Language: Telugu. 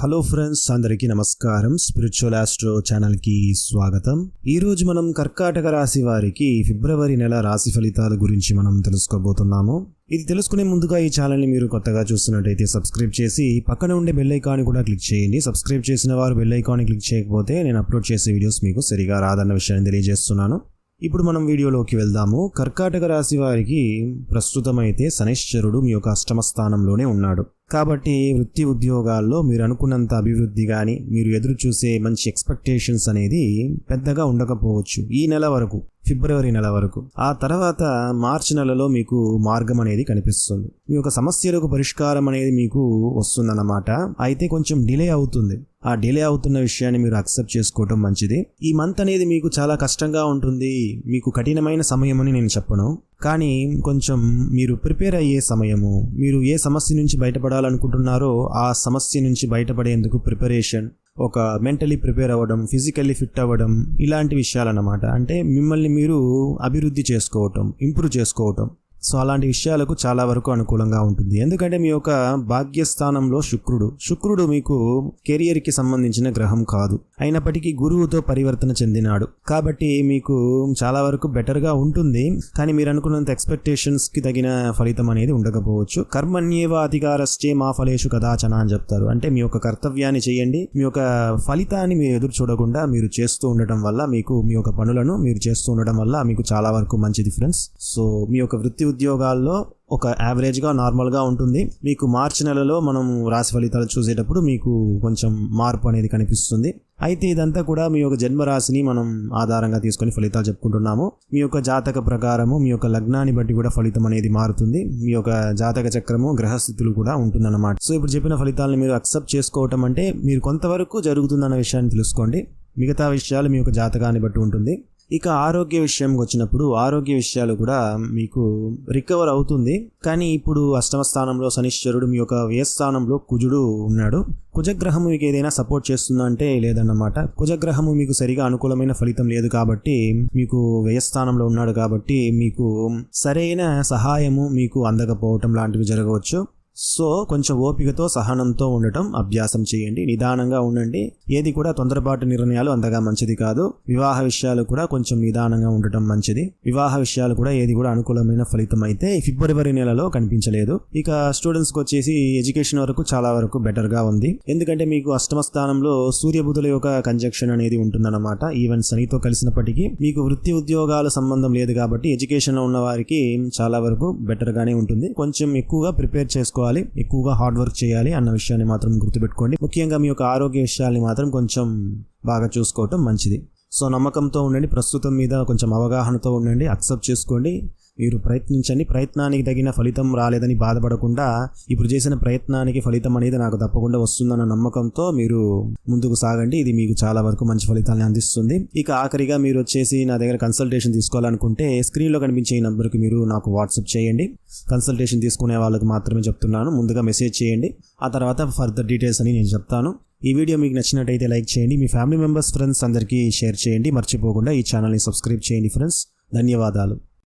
హలో ఫ్రెండ్స్ అందరికీ నమస్కారం. స్పిరిచువల్ ఆస్ట్రో ఛానల్కి స్వాగతం. ఈ రోజు మనం కర్కాటక రాశి వారికి ఫిబ్రవరి నెల రాశి ఫలితాల గురించి మనం తెలుసుకోబోతున్నాము. ఇది తెలుసుకునే ముందుగా ఈ ఛానల్ని మీరు కొత్తగా చూస్తున్నట్టయితే సబ్స్క్రైబ్ చేసి పక్కన ఉండే బెల్ ఐకాన్ కూడా క్లిక్ చేయండి. సబ్స్క్రైబ్ చేసిన వారు బెల్ ఐకాన్ క్లిక్ చేయకపోతే నేను అప్లోడ్ చేసే వీడియోస్ మీకు సరిగా రాదన్న విషయాన్ని తెలియజేస్తున్నాను. ఇప్పుడు మనం వీడియోలోకి వెళ్దాము. కర్కాటక రాశి వారికి ప్రస్తుతం అయితే శనిశ్చరుడు మీ యొక్క అష్టమ స్థానంలోనే ఉన్నాడు. కాబట్టి వృత్తి ఉద్యోగాల్లో మీరు అనుకున్నంత అభివృద్ధి కానీ మీరు ఎదురు చూసే మంచి ఎక్స్పెక్టేషన్స్ అనేది పెద్దగా ఉండకపోవచ్చు ఈ నెల వరకు ఫిబ్రవరి నెల వరకు. ఆ తర్వాత మార్చి నెలలో మీకు మార్గం అనేది కనిపిస్తుంది. మీ యొక్క సమస్యలకు పరిష్కారం అనేది మీకు వస్తుందన్నమాట. అయితే కొంచెం డిలే అవుతుంది. ఆ డిలే అవుతున్న విషయాన్ని మీరు అక్సెప్ట్ చేసుకోవటం మంచిది. ఈ మంత్ అనేది మీకు చాలా కష్టంగా ఉంటుంది. మీకు కఠినమైన సమయం అని నేను చెప్పను. కానీ కొంచెం మీరు ప్రిపేర్ అయ్యే సమయము మీరు ఏ సమస్య నుంచి బయటపడాలనుకుంటున్నారో ఆ సమస్య నుంచి బయటపడేందుకు ప్రిపరేషన్ ఒక మెంటలీ ప్రిపేర్ అవ్వడం ఫిజికల్లీ ఫిట్ అవ్వడం ఇలాంటి విషయాలన్నమాట. అంటే మిమ్మల్ని మీరు అభివృద్ధి చేసుకోవటం ఇంప్రూవ్ చేసుకోవటం. సో అలాంటి విషయాలకు చాలా వరకు అనుకూలంగా ఉంటుంది. ఎందుకంటే మీ యొక్క భాగ్యస్థానంలో శుక్రుడు. శుక్రుడు మీకు కెరియర్కి సంబంధించిన గ్రహం కాదు. అయినప్పటికీ గురువుతో పరివర్తన చెందినాడు. కాబట్టి మీకు చాలా వరకు బెటర్గా ఉంటుంది. కానీ మీరు అనుకున్నంత ఎక్స్పెక్టేషన్స్కి తగిన ఫలితం అనేది ఉండకపోవచ్చు. కర్మణ్యేవ అధికారశ్చే మా ఫలేషు కదాచన అని చెప్తారు. అంటే మీ యొక్క కర్తవ్యాన్ని చేయండి. మీ యొక్క ఫలితాన్ని మీరు ఎదురు చూడకుండా మీరు చేస్తూ ఉండటం వల్ల మీకు మీ యొక్క పనులను మీరు చేస్తూ ఉండటం వల్ల మీకు చాలా వరకు మంచిది ఫ్రెండ్స్. సో మీ యొక్క వృత్తి ఉద్యోగాల్లో ఒక యావరేజ్గా నార్మల్గా ఉంటుంది. మీకు మార్చి నెలలో మనం రాశి ఫలితాలు చూసేటప్పుడు మీకు కొంచెం మార్పు అనేది కనిపిస్తుంది. అయితే ఇదంతా కూడా మీ యొక్క జన్మరాశిని మనం ఆధారంగా తీసుకొని ఫలితాలు చెప్పుకుంటున్నాము. మీ యొక్క జాతక ప్రకారము మీ యొక్క లగ్నాన్ని బట్టి కూడా ఫలితం అనేది మారుతుంది. మీ యొక్క జాతక చక్రము గ్రహస్థితులు కూడా ఉంటుందన్నమాట. సో ఇప్పుడు చెప్పిన ఫలితాలను మీరు అక్సెప్ట్ చేసుకోవటం అంటే మీరు కొంతవరకు జరుగుతుందన్న విషయాన్ని తెలుసుకోండి. మిగతా విషయాలు మీ యొక్క జాతకాన్ని బట్టి ఉంటుంది. ఇక ఆరోగ్య విషయంకి వచ్చినప్పుడు ఆరోగ్య విషయాలు కూడా మీకు రికవర్ అవుతుంది. కానీ ఇప్పుడు అష్టమ స్థానంలో శనిశ్వరుడు మీ యొక్క వ్యయస్థానంలో కుజుడు ఉన్నాడు. కుజగ్రహము మీకు ఏదైనా సపోర్ట్ చేస్తుందా అంటే లేదన్నమాట. కుజగ్రహము మీకు సరిగా అనుకూలమైన ఫలితం లేదు కాబట్టి మీకు వ్యయస్థానంలో ఉన్నాడు కాబట్టి మీకు సరైన సహాయము మీకు అందకపోవటం లాంటివి జరగవచ్చు. సో కొంచెం ఓపికతో సహనంతో ఉండటం అభ్యాసం చేయండి. నిదానంగా ఉండండి. ఏది కూడా తొందరపాటు నిర్ణయాలు అంతగా మంచిది కాదు. వివాహ విషయాలు కూడా కొంచెం నిదానంగా ఉండటం మంచిది. వివాహ విషయాలు కూడా ఏది కూడా అనుకూలమైన ఫలితం అయితే ఫిబ్రవరి నెలలో కనిపించలేదు. ఇక స్టూడెంట్స్కి వచ్చేసి ఎడ్యుకేషన్ వరకు చాలా వరకు బెటర్గా ఉంది. ఎందుకంటే మీకు అష్టమ స్థానంలో సూర్యబుధుల యొక్క కంజక్షన్ అనేది ఉంటుందన్నమాట. ఈవెన్ శనితో కలిసినప్పటికీ మీకు వృత్తి ఉద్యోగాల సంబంధం లేదు కాబట్టి ఎడ్యుకేషన్లో ఉన్న వారికి చాలా వరకు బెటర్గానే ఉంటుంది. కొంచెం ఎక్కువగా ప్రిపేర్ చేసుకోవాలి. ఎక్కువగా హార్డ్ వర్క్ చేయాలి అన్న విషయాన్ని మాత్రం గుర్తుపెట్టుకోండి. ముఖ్యంగా మీ యొక్క ఆరోగ్య విషయాల్ని మాత్రం కొంచెం బాగా చూసుకోవటం మంచిది. సో నమ్మకంతో ఉండండి ప్రస్తుతం మీద కొంచెం అవగాహనతో ఉండండి అక్సెప్ట్ చేసుకోండి. మీరు ప్రయత్నించండి. ప్రయత్నానికి తగిన ఫలితం రాలేదని బాధపడకుండా ఇప్పుడు చేసిన ప్రయత్నానికి ఫలితం అనేది నాకు తప్పకుండా వస్తుందన్న నమ్మకంతో మీరు ముందుకు సాగండి. ఇది మీకు చాలా వరకు మంచి ఫలితాన్ని అందిస్తుంది. ఇక ఆఖరిగా మీరు వచ్చేసి నా దగ్గర కన్సల్టేషన్ తీసుకోవాలనుకుంటే స్క్రీన్లో కనిపించే ఈ నెంబర్కి మీరు నాకు వాట్సాప్ చేయండి. కన్సల్టేషన్ తీసుకునే వాళ్ళకి మాత్రమే చెప్తున్నాను. ముందుగా మెసేజ్ చేయండి. ఆ తర్వాత ఫర్దర్ డీటెయిల్స్ అని నేను చెప్తాను. ఈ వీడియో మీకు నచ్చినట్టయితే లైక్ చేయండి. మీ ఫ్యామిలీ మెంబర్స్ ఫ్రెండ్స్ అందరికీ షేర్ చేయండి. మర్చిపోకుండా ఈ ఛానల్ని సబ్స్క్రైబ్ చేయండి ఫ్రెండ్స్ ధన్యవాదాలు.